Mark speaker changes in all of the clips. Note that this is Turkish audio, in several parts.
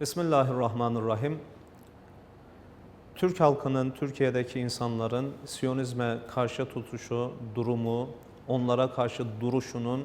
Speaker 1: Bismillahirrahmanirrahim. Türk halkının, Türkiye'deki insanların Siyonizme karşı tutuşu, durumu, onlara karşı duruşunun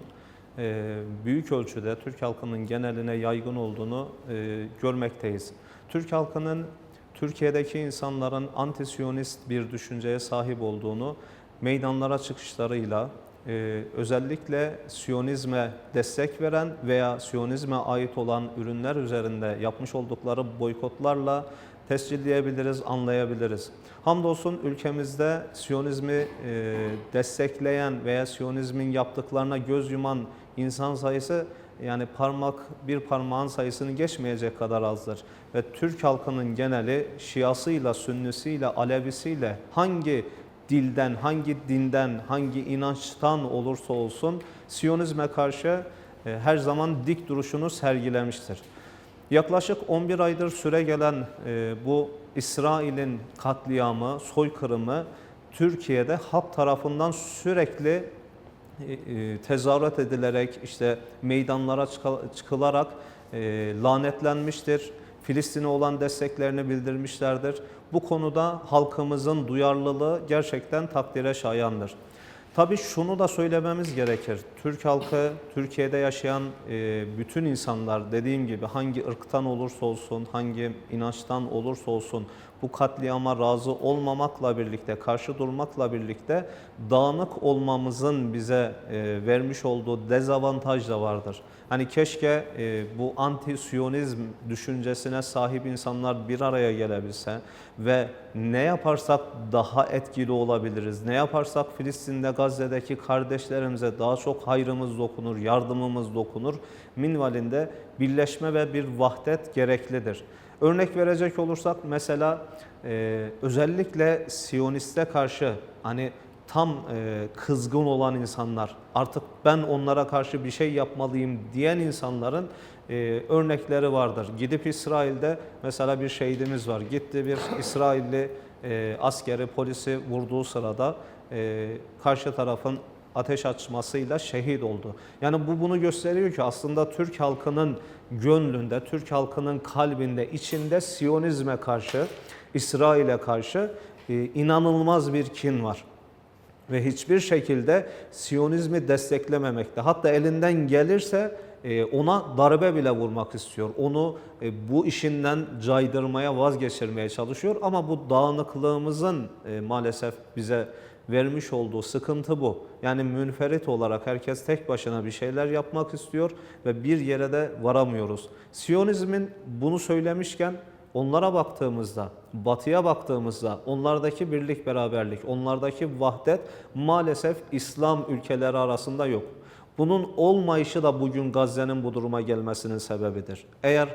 Speaker 1: e, büyük ölçüde Türk halkının geneline yaygın olduğunu e, görmekteyiz. Türk halkının Türkiye'deki insanların anti-Siyonist bir düşünceye sahip olduğunu meydanlara çıkışlarıyla, e, özellikle Siyonizme destek veren veya Siyonizme ait olan ürünler üzerinde yapmış oldukları boykotlarla tescilleyebiliriz, anlayabiliriz. Hamdolsun ülkemizde Siyonizmi e, destekleyen veya Siyonizmin yaptıklarına göz yuman insan sayısı yani parmak bir parmağın sayısını geçmeyecek kadar azdır. Ve Türk halkının geneli Şiasıyla, Sünnisiyle, Alevisiyle hangi dilden, hangi dinden, hangi inançtan olursa olsun Siyonizme karşı e, her zaman dik duruşunu sergilemiştir. Yaklaşık 11 aydır süre gelen e, bu İsrail'in katliamı, soykırımı Türkiye'de halk tarafından sürekli e, tezahürat edilerek işte meydanlara çıkılarak lanetlenmiştir. Filistin'e olan desteklerini bildirmişlerdir. Bu konuda halkımızın duyarlılığı gerçekten takdire şayandır. Tabii şunu da söylememiz gerekir. Türk halkı, Türkiye'de yaşayan e, bütün insanlar dediğim gibi hangi ırktan olursa olsun, hangi inançtan olursa olsun bu katliama razı olmamakla birlikte, karşı durmakla birlikte dağınık olmamızın bize e, vermiş olduğu dezavantaj da vardır. Hani keşke e, bu anti-Siyonizm düşüncesine sahip insanlar bir araya gelebilse ve ne yaparsak daha etkili olabiliriz, ne yaparsak Filistin'de, Gazze'deki kardeşlerimize daha çok hayrımız dokunur, yardımımız dokunur. Minvalinde birleşme ve bir vahdet gereklidir. Örnek verecek olursak mesela e, özellikle Siyoniste karşı hani tam e, kızgın olan insanlar, artık ben onlara karşı bir şey yapmalıyım diyen insanların e, örnekleri vardır. Gidip İsrail'de mesela bir şehidimiz var. Gitti bir İsrailli e, askeri polisi vurduğu sırada e, karşı tarafın ateş açmasıyla şehit oldu. Yani bu bunu gösteriyor ki aslında Türk halkının gönlünde, Türk halkının kalbinde, içinde Siyonizme karşı, İsrail'e karşı e, inanılmaz bir kin var ve hiçbir şekilde Siyonizmi desteklememekte. Hatta elinden gelirse e, ona darbe bile vurmak istiyor. Onu e, bu işinden caydırmaya, vazgeçirmeye çalışıyor. Ama bu dağınıklığımızın maalesef bize vermiş olduğu sıkıntı bu. Yani münferit olarak herkes tek başına bir şeyler yapmak istiyor ve bir yere de varamıyoruz. Siyonizmin bunu söylemişken onlara baktığımızda, batıya baktığımızda onlardaki birlik beraberlik, onlardaki vahdet maalesef İslam ülkeleri arasında yok. Bunun olmayışı da bugün Gazze'nin bu duruma gelmesinin sebebidir. Eğer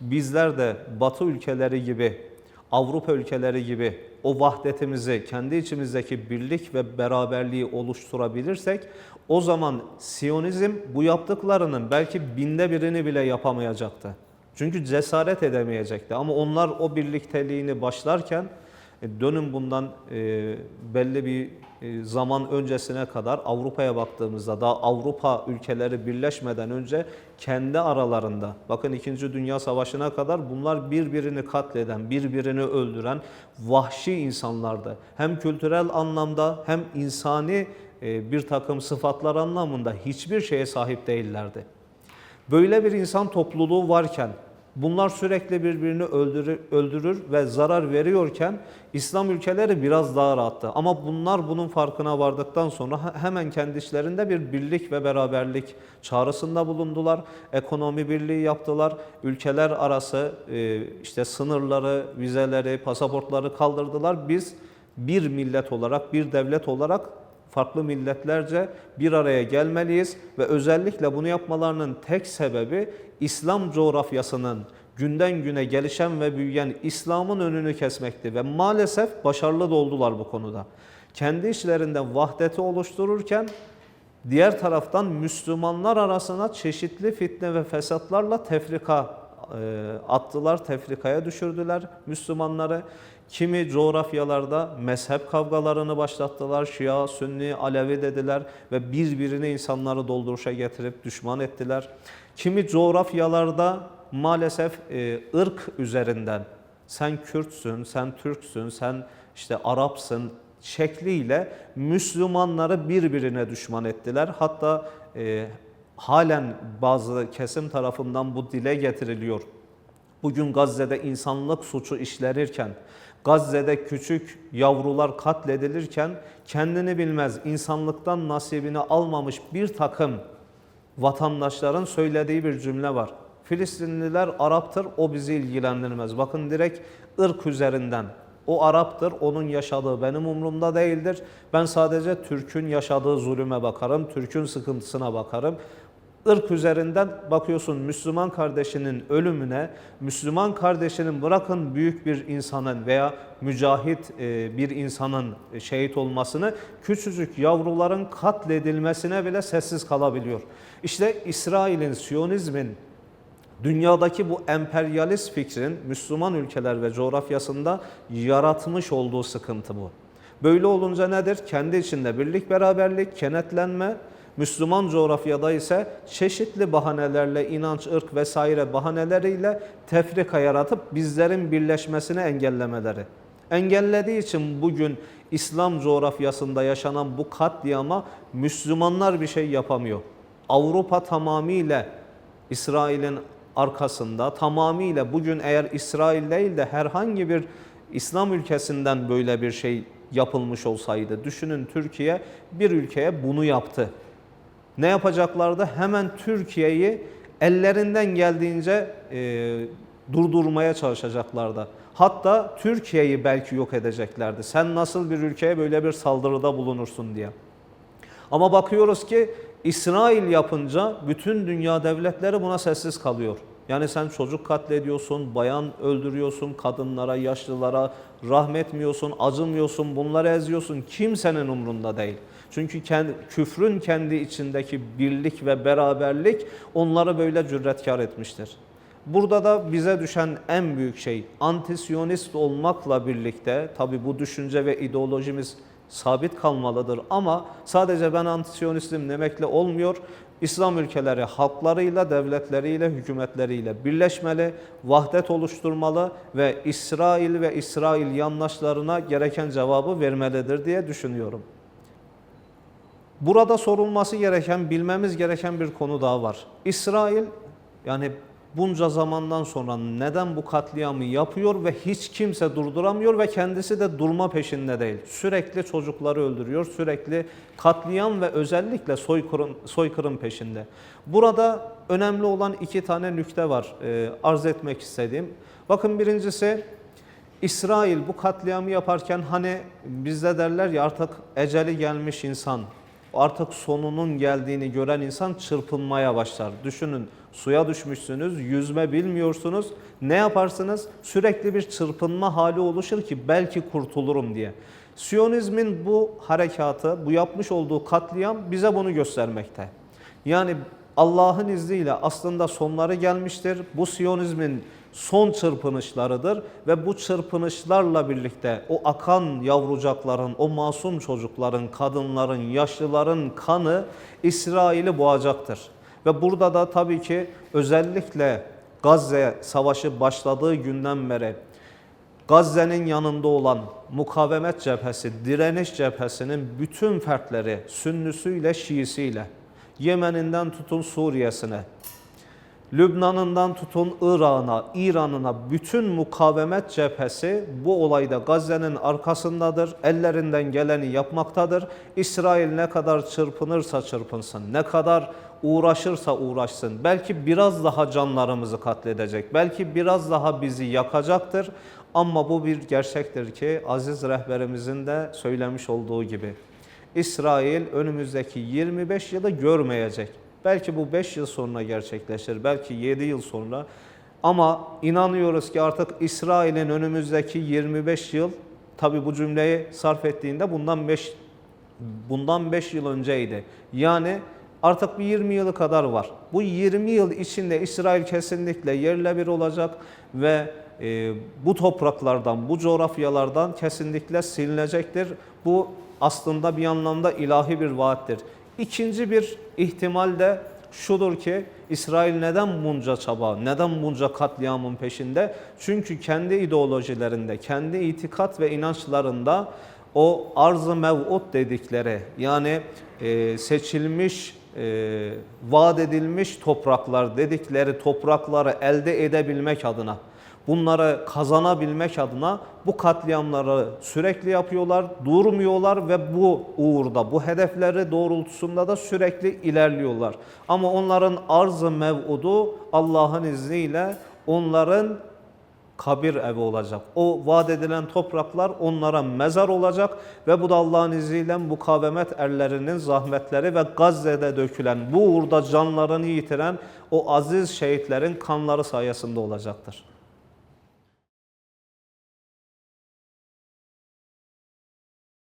Speaker 1: bizler de batı ülkeleri gibi, Avrupa ülkeleri gibi o vahdetimizi, kendi içimizdeki birlik ve beraberliği oluşturabilirsek o zaman Siyonizm bu yaptıklarının belki binde birini bile yapamayacaktı. Çünkü cesaret edemeyecekti. Ama onlar o birlikteliğini başlarken dönün bundan e, belli bir e, zaman öncesine kadar Avrupa'ya baktığımızda daha Avrupa ülkeleri birleşmeden önce kendi aralarında bakın 2. Dünya Savaşı'na kadar bunlar birbirini katleden, birbirini öldüren vahşi insanlardı. Hem kültürel anlamda hem insani e, bir takım sıfatlar anlamında hiçbir şeye sahip değillerdi. Böyle bir insan topluluğu varken bunlar sürekli birbirini öldürür, öldürür ve zarar veriyorken İslam ülkeleri biraz daha rahattı. Ama bunlar bunun farkına vardıktan sonra he- hemen kendi içlerinde bir birlik ve beraberlik çağrısında bulundular. Ekonomi birliği yaptılar. Ülkeler arası e, işte sınırları, vizeleri, pasaportları kaldırdılar. Biz bir millet olarak, bir devlet olarak farklı milletlerce bir araya gelmeliyiz ve özellikle bunu yapmalarının tek sebebi İslam coğrafyasının günden güne gelişen ve büyüyen İslam'ın önünü kesmekti ve maalesef başarılı da oldular bu konuda. Kendi içlerinde vahdeti oluştururken diğer taraftan Müslümanlar arasına çeşitli fitne ve fesatlarla tefrika attılar, tefrikaya düşürdüler Müslümanları. Kimi coğrafyalarda mezhep kavgalarını başlattılar. Şia, Sünni, Alevi dediler ve birbirini insanları dolduruşa getirip düşman ettiler. Kimi coğrafyalarda maalesef e, ırk üzerinden sen Kürtsün, sen Türksün, sen işte Arapsın şekliyle Müslümanları birbirine düşman ettiler. Hatta e, halen bazı kesim tarafından bu dile getiriliyor. Bugün Gazze'de insanlık suçu işlenirken, Gazze'de küçük yavrular katledilirken kendini bilmez, insanlıktan nasibini almamış bir takım vatandaşların söylediği bir cümle var. Filistinliler Arap'tır, o bizi ilgilendirmez. Bakın direkt ırk üzerinden. O Arap'tır, onun yaşadığı benim umurumda değildir. Ben sadece Türk'ün yaşadığı zulüme bakarım, Türk'ün sıkıntısına bakarım. Irk üzerinden bakıyorsun Müslüman kardeşinin ölümüne, Müslüman kardeşinin bırakın büyük bir insanın veya mücahit e, bir insanın şehit olmasını, küçücük yavruların katledilmesine bile sessiz kalabiliyor. İşte İsrail'in, Siyonizmin dünyadaki bu emperyalist fikrin Müslüman ülkeler ve coğrafyasında yaratmış olduğu sıkıntı bu. Böyle olunca nedir? Kendi içinde birlik, beraberlik, kenetlenme, Müslüman coğrafyada ise çeşitli bahanelerle, inanç, ırk vesaire bahaneleriyle tefrika yaratıp bizlerin birleşmesini engellemeleri. Engellediği için bugün İslam coğrafyasında yaşanan bu katliama Müslümanlar bir şey yapamıyor. Avrupa tamamıyla İsrail'in arkasında tamamıyla bugün eğer İsrail değil de herhangi bir İslam ülkesinden böyle bir şey yapılmış olsaydı düşünün Türkiye bir ülkeye bunu yaptı. Ne yapacaklardı? Hemen Türkiye'yi ellerinden geldiğince e, durdurmaya çalışacaklardı. Hatta Türkiye'yi belki yok edeceklerdi. Sen nasıl bir ülkeye böyle bir saldırıda bulunursun diye. Ama bakıyoruz ki İsrail yapınca bütün dünya devletleri buna sessiz kalıyor. Yani sen çocuk katlediyorsun, bayan öldürüyorsun, kadınlara, yaşlılara rahmetmiyorsun, acımıyorsun, bunları eziyorsun. Kimsenin umrunda değil. Çünkü kendi, küfrün kendi içindeki birlik ve beraberlik onları böyle cüretkar etmiştir. Burada da bize düşen en büyük şey antisyonist olmakla birlikte tabi bu düşünce ve ideolojimiz sabit kalmalıdır ama sadece ben antisyonistim demekle olmuyor. İslam ülkeleri halklarıyla, devletleriyle, hükümetleriyle birleşmeli, vahdet oluşturmalı ve İsrail ve İsrail yandaşlarına gereken cevabı vermelidir diye düşünüyorum. Burada sorulması gereken, bilmemiz gereken bir konu daha var. İsrail yani bunca zamandan sonra neden bu katliamı yapıyor ve hiç kimse durduramıyor ve kendisi de durma peşinde değil. Sürekli çocukları öldürüyor, sürekli katliam ve özellikle soykırım, soykırım peşinde. Burada önemli olan iki tane nükte var e, arz etmek istediğim. Bakın birincisi İsrail bu katliamı yaparken hani bizde derler ya artık eceli gelmiş insan, artık sonunun geldiğini gören insan çırpınmaya başlar. Düşünün suya düşmüşsünüz, yüzme bilmiyorsunuz. Ne yaparsınız? Sürekli bir çırpınma hali oluşur ki belki kurtulurum diye. Siyonizmin bu harekatı, bu yapmış olduğu katliam bize bunu göstermekte. Yani Allah'ın izniyle aslında sonları gelmiştir. Bu Siyonizmin son çırpınışlarıdır ve bu çırpınışlarla birlikte o akan yavrucakların, o masum çocukların, kadınların, yaşlıların kanı İsrail'i boğacaktır. Ve burada da tabii ki özellikle Gazze savaşı başladığı günden beri Gazze'nin yanında olan mukavemet cephesi, direniş cephesinin bütün fertleri Sünnüsüyle, Şiisiyle, Yemen'inden tutun Suriye'sine, Lübnan'ından tutun Irak'ına, İran'ına bütün mukavemet cephesi bu olayda Gazze'nin arkasındadır. Ellerinden geleni yapmaktadır. İsrail ne kadar çırpınırsa çırpınsın, ne kadar uğraşırsa uğraşsın. Belki biraz daha canlarımızı katledecek. Belki biraz daha bizi yakacaktır. Ama bu bir gerçektir ki aziz rehberimizin de söylemiş olduğu gibi. İsrail önümüzdeki 25 yılı görmeyecek. Belki bu 5 yıl sonra gerçekleşir, belki 7 yıl sonra. Ama inanıyoruz ki artık İsrail'in önümüzdeki 25 yıl, tabi bu cümleyi sarf ettiğinde bundan 5 bundan 5 yıl önceydi. Yani artık bir 20 yılı kadar var. Bu 20 yıl içinde İsrail kesinlikle yerle bir olacak ve e, bu topraklardan, bu coğrafyalardan kesinlikle silinecektir. Bu aslında bir anlamda ilahi bir vaattir. İkinci bir ihtimal de şudur ki İsrail neden bunca çaba, neden bunca katliamın peşinde? Çünkü kendi ideolojilerinde, kendi itikat ve inançlarında o arz-ı mev'ud dedikleri yani e, seçilmiş, e, vaat edilmiş topraklar dedikleri toprakları elde edebilmek adına bunları kazanabilmek adına bu katliamları sürekli yapıyorlar, durmuyorlar ve bu uğurda, bu hedefleri doğrultusunda da sürekli ilerliyorlar. Ama onların arz-ı mev'udu Allah'ın izniyle onların kabir evi olacak. O vaat edilen topraklar onlara mezar olacak ve bu da Allah'ın izniyle mukavemet erlerinin zahmetleri ve Gazze'de dökülen, bu uğurda canlarını yitiren o aziz şehitlerin kanları sayesinde olacaktır.